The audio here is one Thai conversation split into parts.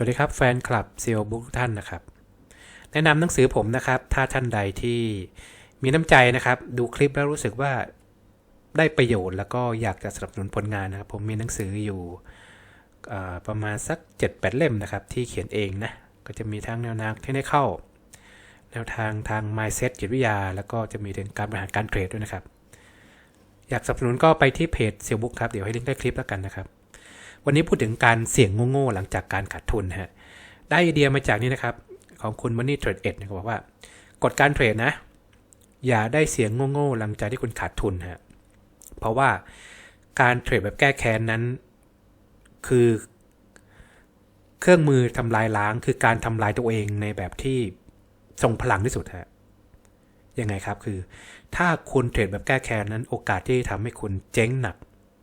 สวัสดีครับแฟนคลับเซียวบุ๊กท่านนะครับ แนะนำหนังสือผมนะครับ ถ้าท่านใดที่มีน้ำใจนะครับ ดูคลิปแล้วรู้สึกว่าได้ประโยชน์แล้วก็อยากจะสนับสนุนผลงานนะครับ ผมมีหนังสืออยู่ประมาณสัก 7-8 เล่มนะครับ ที่เขียนเองนะ ก็จะมีทั้งแนวทางเทคนิคเข้า แนวทางทาง mindset จิตวิทยา แล้วก็จะมีถึงการบริหารการเทรดด้วยนะครับ อยากสนับสนุนก็ไปที่เพจเซียวบุ๊กครับ เดี๋ยวให้ลิงก์ใต้คลิปแล้วกันนะครับ วันนี้พูดถึงการเสี่ยงโง่ๆหลังจากการขาดทุนฮะได้ไอเดียมาจากนี้นะครับ ของคุณมันนี่เทรดเอ็ดนะบอกว่ากฎการเทรดนะ อย่าได้เสียงโง่ๆหลังจากที่คุณขาดทุนฮะเพราะว่าการเทรดแบบแก้แค้นนั้น คือ เครื่องมือทำลายล้าง คือการทำลายตัวเองในแบบที่ทรงพลังที่สุดฮะยังไงครับคือ ถ้าคุณเทรดแบบแก้แค้นนั้น โอกาสที่ทำให้คุณเจ๊งหนัก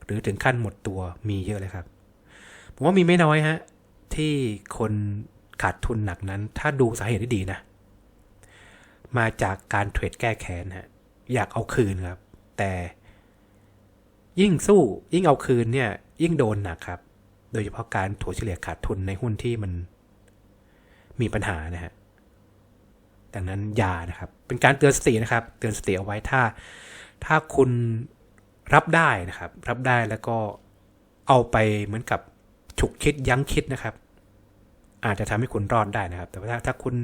หรือถึงขั้นหมดตัวมีเยอะเลยครับ ผมว่ามีไม่น้อยฮะ ที่คนขาดทุนหนักนั้น ถ้าดูสาเหตุที่ดีนะ มาจากการเทรดแก้แค้นฮะ อยากเอาคืนครับ แต่ยิ่งสู้ยิ่งเอาคืนเนี่ย ยิ่งโดนหนักครับ โดยเฉพาะการถัวเฉลี่ยขาดทุนในหุ้นที่มันมีปัญหานะฮะดังนั้นอย่านะครับ เป็นการเตือนสตินะครับ เตือนสติเอาไว้ถ้า ถ้าคุณรับได้นะครับ รับได้แล้วก็เอาไปเหมือนกับ ฉุกคิดยั้งคิดนะครับ อาจจะทำให้คุณรอดได้นะครับ แต่ว่าถ้าถ้าคุณ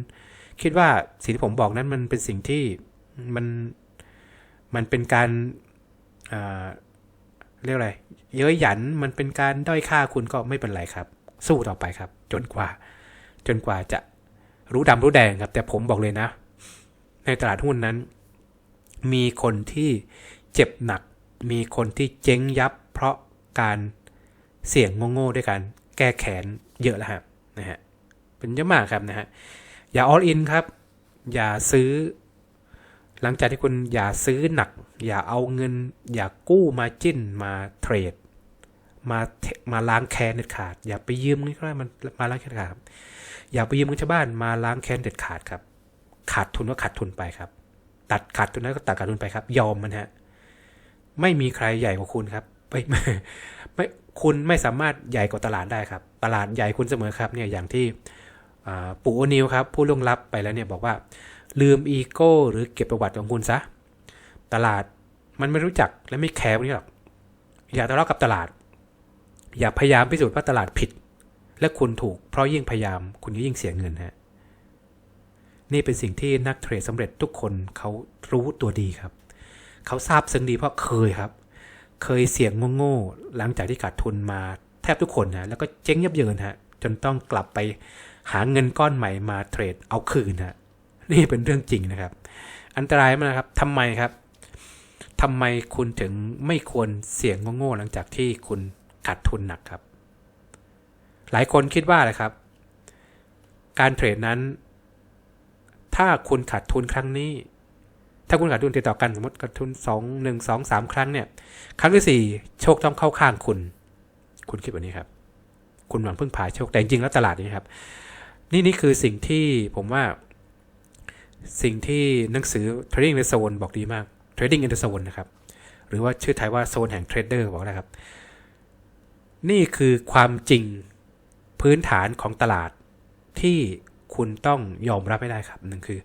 คิดว่าสิ่งที่ผมบอกนั้นมันเป็นสิ่งที่มันมันเป็นการอ่าเรียกอะไร เย้ยหยันมันเป็นการด้อยค่าคุณก็ไม่เป็นไรครับ สู้ต่อไปครับ จนกว่า จนกว่าจะรู้ดำรู้แดงครับ แต่ผมบอกเลยนะ ในตลาดหุ้นนั้น มีคนที่เจ็บหนัก มีคนที่เจ๊งยับเพราะการ เสี่ยงโง่ๆด้วยการแก้แขนเยอะแล้วครับนะฮะเป็นเยอะมากครับนะฮะอย่า all in ครับ อย่าซื้อ หลังจากที่คุณอย่าซื้อหนัก อย่าเอาเงิน อย่ากู้มาจิ้นมาเทรด มามาล้างแค้นเด็ดขาด อย่าไปยืมเงินเขามันมาล้างแค้นขาดครับอย่าไปยืมเงินชาวบ้านมาล้างแค้นเด็ดขาดครับ ขาดทุนก็ขาดทุนไปครับ ตัดขาดทุนนั้นก็ตัดขาดทุนไปครับ ยอมมันฮะ ไม่มีใครใหญ่กว่าคุณครับไม่ไม่ไม่คุณไม่สามารถใหญ่กว่าตลาดได้ครับ ตลาดใหญ่คุณเสมอครับเนี่ยอย่างที่ปู่โอนิวครับผู้ล่วงลับไปแล้วเนี่ยบอกว่า ลืมอีโก้หรือเก็บประวัติของคุณซะ ตลาดมันไม่รู้จักและไม่แคร์พวกนี้หรอก อย่าทะเลาะกับตลาด อย่าพยายามพิสูจน์ว่าตลาดผิด และคุณถูกเพราะยิ่งพยายามคุณก็ยิ่งเสียเงินฮะนี่เป็นสิ่งที่นักเทรดสำเร็จทุกคนเขารู้ตัวดีครับ เขาทราบซึ้งดีเพราะเคยครับ เคยเสี่ยงโง่ๆหลังจากที่ขาดทุนมาแทบทุกคนนะแล้วก็เจ๊งยับเยินฮะจนต้องกลับไปหาเงินก้อนใหม่มาเทรดเอาคืนฮะนี่เป็นเรื่องจริงนะครับ อันตรายมากนะครับทำไมครับทำไมคุณถึงไม่ควรเสี่ยงโง่ๆหลังจากที่คุณขาดทุนหนักครับ หลายคนคิดว่าอะไรครับ การเทรดนั้น ถ้าคุณขาดทุนครั้งนี้ ถ้าคุณขาดทุนติดต่อกันสมมติขาดทุนสองหนึ่งสองสามครั้งเนี่ย ครั้งที่สี่โชคต้องเข้าข้างคุณ คุณคิดแบบนี้ครับ คุณหวังพึ่งพาโชคแต่จริงแล้วตลาดนี้ครับ นี่นี่คือสิ่งที่ผมว่า สิ่งที่หนังสือ Trading in the Zone บอกดีมาก Trading in the Zone นะครับ หรือว่าชื่อไทยว่าโซนแห่งเทรดเดอร์บอกนะครับ นี่คือความจริงพื้นฐานของตลาดที่คุณต้องยอมรับให้ได้ครับหนึ่งคือ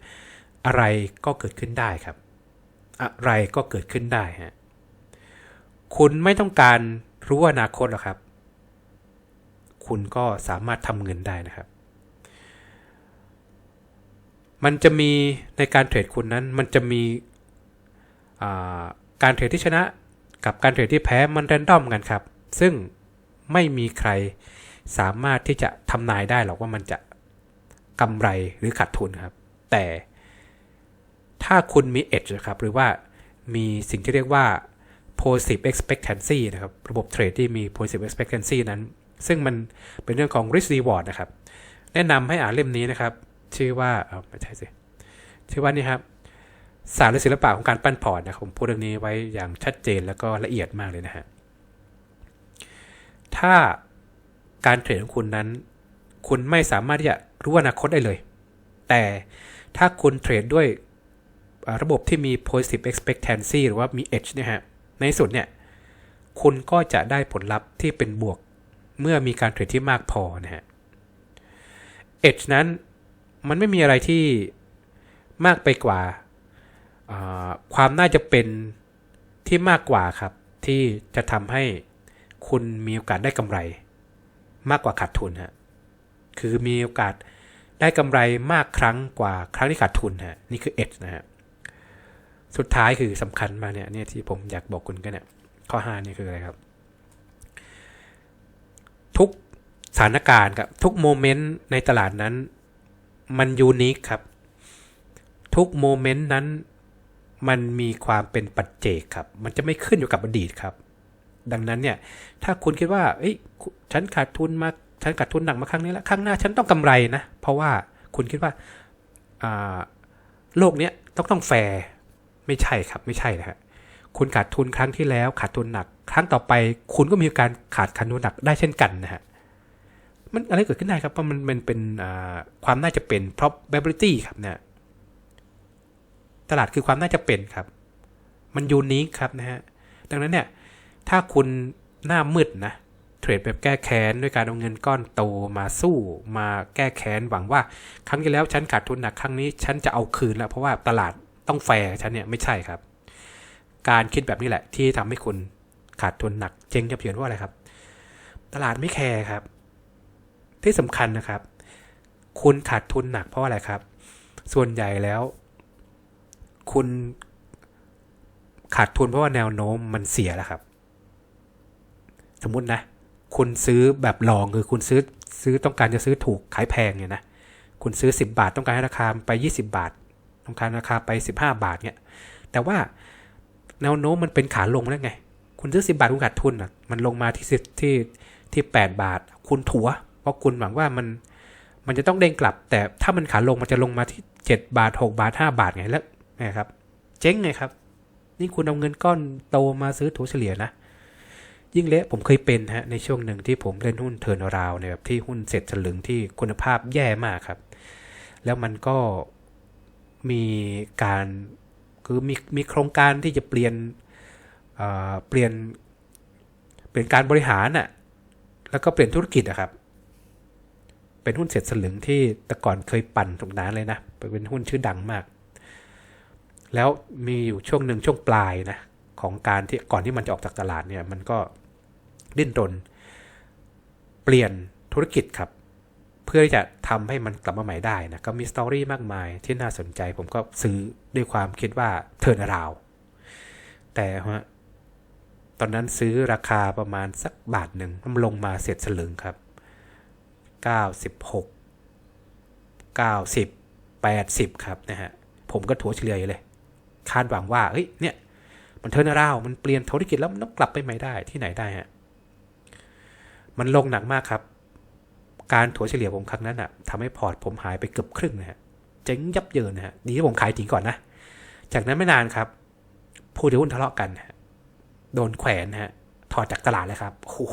อะไรก็เกิดขึ้นได้ครับ อะไรก็เกิดขึ้นได้ฮะคุณไม่ต้องการรู้อนาคตหรอกครับ คุณก็สามารถทำเงินได้นะครับ มันจะมีในการเทรดคุณนั้น มันจะมีการเทรดที่ชนะกับการเทรดที่แพ้มันแรนดอมกันครับ ซึ่งไม่มีใครสามารถที่จะทำนายได้หรอกว่ามันจะกำไรหรือขาดทุนครับ แต่ ถ้าคุณมี edge นะครับหรือว่ามีสิ่งที่เรียกว่า positive expectancy นะครับ ระบบเทรดที่มี positive expectancy นั้น ซึ่งมันเป็นเรื่องของ risk reward นะครับ แนะนำให้อ่านเล่มนี้นะครับ ชื่อว่าเอาไม่ใช่สิชื่อว่านี่ครับศาสตร์และศิลปะของการปั้นพอร์ตนะครับผมพูดเรื่องนี้ไว้อย่างชัดเจนแล้วก็ละเอียดมากเลยนะฮะถ้าการเทรดของคุณนั้น คุณไม่สามารถที่จะรู้อนาคตได้เลย แต่ถ้าคุณเทรดด้วย ระบบที่มี positive expectancy หรือว่ามี edge เนี่ยฮะ ในสุดเนี่ย คุณก็จะได้ผลลัพธ์ที่เป็นบวก เมื่อมีการเทรดที่มากพอนะฮะ Edge นั้นมันไม่มีอะไรที่มากไปกว่าอ่าความน่าจะเป็นที่มากกว่าครับ ที่จะทำให้คุณมีโอกาสได้กำไร มากกว่าขาดทุนฮะ คือมีโอกาสได้กำไรมากครั้งกว่าครั้งที่ขาดทุนฮะ นี่คือ Edge นะฮะ สุดท้ายคือสำคัญมาเนี่ยเนี่ยที่ผมอยากบอกคุณกันเนี่ยข้อ5นี่คืออะไรครับ ทุกสถานการณ์ครับทุกโมเมนต์ในตลาดนั้น มันยูนิคครับ ทุกโมเมนต์นั้นมันมีความเป็นปัจเจกครับ มันจะไม่ขึ้นอยู่กับอดีตครับ ดังนั้นเนี่ย ถ้าคุณคิดว่าเอ้ยฉันขาดทุนมาฉันขาดทุนหนักมาครั้งนี้แล้วครั้งหน้าฉันต้องกำไรนะ เพราะว่าคุณคิดว่าอ่าโลกเนี้ยต้องต้องแฟร์ ไม่ใช่ครับไม่ใช่นะฮะคุณขาดทุนครั้งที่แล้วขาดทุนหนัก ครั้งต่อไป คุณก็มีการขาดขาดทุนหนักได้เช่นกันนะฮะมันอะไรเกิดขึ้นได้ครับเพราะมันมันเป็นความน่าจะเป็น probability ครับเนี่ยตลาดคือความน่าจะเป็นครับ มันยูนิคครับนะฮะดังนั้นเนี่ยถ้าคุณหน้ามืดนะเทรดแบบแก้แค้นด้วยการเอาเงินก้อนโตมาสู้มาแก้แค้นหวังว่า ครั้งที่แล้วฉันขาดทุนหนักครั้งนี้ ฉันจะเอาคืนแล้วเพราะว่าตลาด ต้องแฟร์ฉันเนี่ยไม่ใช่ครับ การคิดแบบนี้แหละ ที่ทำให้คุณขาดทุนหนักเจ๊งจะเพียนว่าอะไรครับ ตลาดไม่แคร์ครับ ที่สำคัญนะครับ คุณขาดทุนหนักเพราะอะไรครับ ส่วนใหญ่แล้ว คุณขาดทุนเพราะว่าแนวโน้มมันเสียแล้วครับ สมมุตินะ คุณซื้อแบบลองคือคุณซื้อซื้อต้องการจะซื้อถูกขายแพงเนี่ยนะ คุณซื้อ 10 บาทต้องการให้ราคาไป 20 บาท ต้องการราคาไป 15 บาทเนี่ยแต่ว่าแนวโน้มมันเป็นขาลงแล้วไง คุณซื้อ 10 บาทคุณขาดทุนอะมันลงมาที่ที่ที่ 8 บาท คุณถัว เพราะคุณหวังว่ามันมันจะต้องเด้งกลับ แต่ถ้ามันขาลงมันจะลงมาที่ 7 บาท 6 บาท 5 บาทไงแล้วไงครับ เจ๊งไงครับ นี่คุณเอาเงินก้อนโตมาซื้อถัวเฉลี่ยนะยิ่งเละผมเคยเป็นฮะในช่วงหนึ่งที่ผมเล่นหุ้นเทิร์นราวเนี่ยแบบที่หุ้นเสร็จฉลึงที่คุณภาพแย่มากครับ แล้วมันก็ มีการคือมีมีโครงการที่จะเปลี่ยนเปลี่ยนเปลี่ยนการบริหารน่ะแล้วก็เปลี่ยนธุรกิจอะครับ เป็นหุ้นเสร็จสลึงที่แต่ก่อนเคยปั่นตรงนั้นเลยนะเป็นหุ้นชื่อดังมาก แล้วมีอยู่ช่วงหนึ่งช่วงปลายนะของการที่ก่อนที่มันจะออกจากตลาดเนี่ยมันก็ดิ้นรนเปลี่ยนธุรกิจครับ เพื่อที่จะทำให้มันกลับมาใหม่ได้นะก็มีสตอรี่มากมายที่น่าสนใจ ผมก็ซื้อด้วยความคิดว่าเทิร์นราวแต่ฮะตอนนั้นซื้อราคาประมาณสักบาทหนึ่งมันลงมาเสร็จสลึงครับ 96 90 80 ครับนะฮะผมก็ถัวเฉลี่ยเลย คาดหวังว่าเฮ้ยเนี่ย มันเทิร์นราวมันเปลี่ยนธุรกิจแล้วมันต้องกลับไปใหม่ได้ที่ไหนได้ฮะมันลงหนักมากครับ การถัวเฉลี่ยผมครั้งนั้นอะทำให้พอร์ตผมหายไปเกือบครึ่งนะฮะเจ๊งยับเยินนะฮะดีที่ผมขายทิ้งก่อนนะ จากนั้นไม่นานครับผู้ถือหุ้นทะเลาะกันฮะโดนแขวนฮะถอดจากตลาดเลยครับโอ้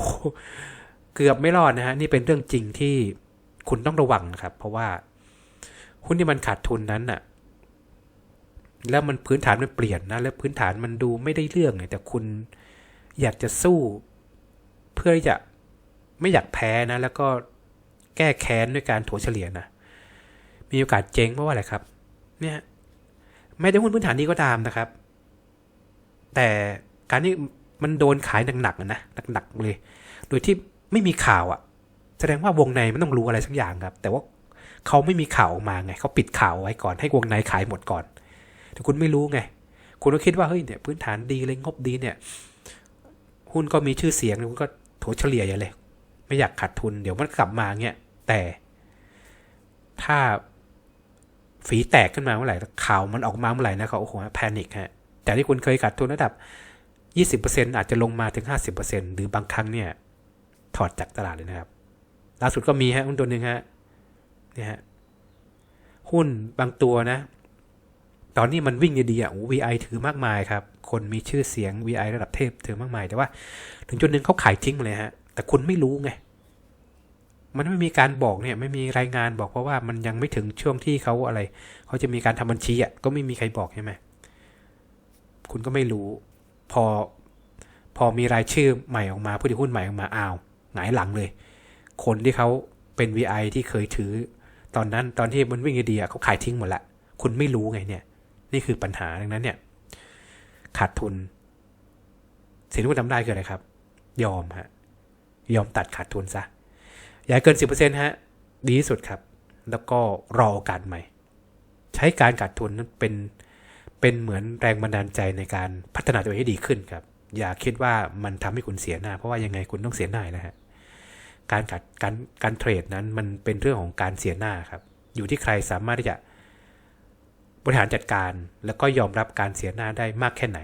เกือบไม่รอดนะฮะนี่เป็นเรื่องจริงที่คุณต้องระวังนะครับ เพราะว่าหุ้นที่มันขาดทุนนั้นน่ะแล้วมันพื้นฐานมันเปลี่ยนนะ แล้วพื้นฐานมันดูไม่ได้เรื่องไงแต่คุณอยากจะสู้ เพื่อจะไม่อยากแพ้นะ แล้วก็ แก้แค้นด้วยการถัวเฉลี่ยนะมีโอกาสเจ๊งเพราะว่าอะไรครับ เนี่ยไม่ได้หุ้นพื้นฐานนี้ก็ตามนะครับ แต่การที่มันโดนขายหนักๆนะหนักๆเลย โดยที่ไม่มีข่าวอะ่ะ แสดงว่าวงในมันต้องรู้อะไรสักอย่างครับ แต่ว่าเขาไม่มีข่าวออกมาไงเขาปิดข่าวไว้ก่อนให้วงในขายหมดก่อน แต่คุณไม่รู้ไง คุณก็คิดว่าเฮ้ยเนี่ยพื้นฐานดีเลยงบดีเนี่ยหุ้นก็มีชื่อเสียงคุณก็ถัวเฉลี่ยอย่างเลย ไม่อยากขาดทุนเดี๋ยวมันกลับมาเงี้ย แต่ถ้าฝีแตกขึ้นมาเมื่อไหร่ข่าวมันออกมาเมื่อไหร่นะเขาโอ้โหแพนิคฮะแต่ที่คุณเคยขาดทุนระดับ 20%อาจจะลงมาถึง 50%หรือบางครั้งเนี่ย ถอดจากตลาดเลยนะครับ ล่าสุดก็มีฮะหุ้นตัวหนึ่งฮะเนี่ยฮะหุ้นบางตัวนะ ตอนนี้มันวิ่งดีๆอะ VI ถือมากมายครับ คนมีชื่อเสียง VI ระดับเทพถือมากมาย แต่ว่า ถึงจุดหนึ่งเขาขายทิ้งเลยฮะ แต่คุณไม่รู้ไง มันไม่มีการบอกเนี่ยไม่มีรายงานบอกเพราะว่ามันยังไม่ถึงช่วงที่เขาอะไรเขาจะมีการทำบัญชีอะก็ไม่มีใครบอกใช่ไหมคุณก็ไม่รู้ พอพอมีรายชื่อใหม่ออกมาผู้ถือหุ้นใหม่ออกมาอ้าวหงายหลังเลย คนที่เขาเป็น VI ที่เคยถือ ตอนนั้นตอนที่มันวิ่งดีๆอะเขาขายทิ้งหมดละคุณไม่รู้ไงเนี่ย นี่คือปัญหาดังนั้นเนี่ย ขาดทุนสิ่งที่คุณทำได้คืออะไรครับ ยอมฮะยอมตัดขาดทุนซะ อย่าให้เกินสิบเปอร์เซ็นต์ฮะ ดีที่สุดครับ แล้วก็รอโอกาสใหม่ ใช้การขาดทุนนั้นเป็นเป็นเหมือนแรงบันดาลใจในการพัฒนาตัวเองให้ดีขึ้นครับ อย่าคิดว่ามันทำให้คุณเสียหน้า เพราะว่ายังไงคุณต้องเสียหน้านะฮะการกัดการการเทรดนั้นมันเป็นเรื่องของการเสียหน้าครับ อยู่ที่ใครสามารถที่จะบริหารจัดการแล้วก็ยอมรับการเสียหน้าได้มากแค่ไหน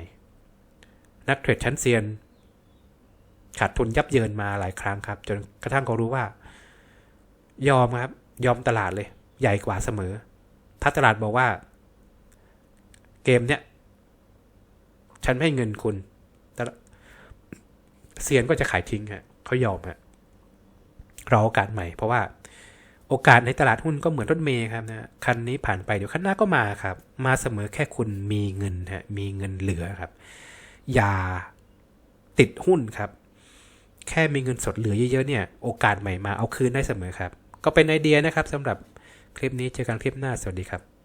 นักเทรดชั้นเซียนขาดทุนยับเยินมาหลายครั้งครับ จนกระทั่งเขารู้ว่า ยอมครับ ยอมตลาดเลย ใหญ่กว่าเสมอ ถ้าตลาดบอกว่า เกมเนี้ยฉันให้เงินคุณแต่เซียนก็จะขายทิ้งฮะเขายอมฮะรอโอกาสใหม่ เพราะว่าโอกาสในตลาดหุ้นก็เหมือนรถเมย์ครับนะคันนี้ผ่านไปเดี๋ยวคันหน้าก็มาครับ มาเสมอแค่คุณมีเงินฮะมีเงินเหลือครับ อย่าติดหุ้นครับ แค่มีเงินสดเหลือเยอะๆเนี่ย โอกาสใหม่มาเอาคืนได้เสมอครับ ก็เป็นไอเดียนะครับสำหรับคลิปนี้เจอกันคลิปหน้าสวัสดีครับ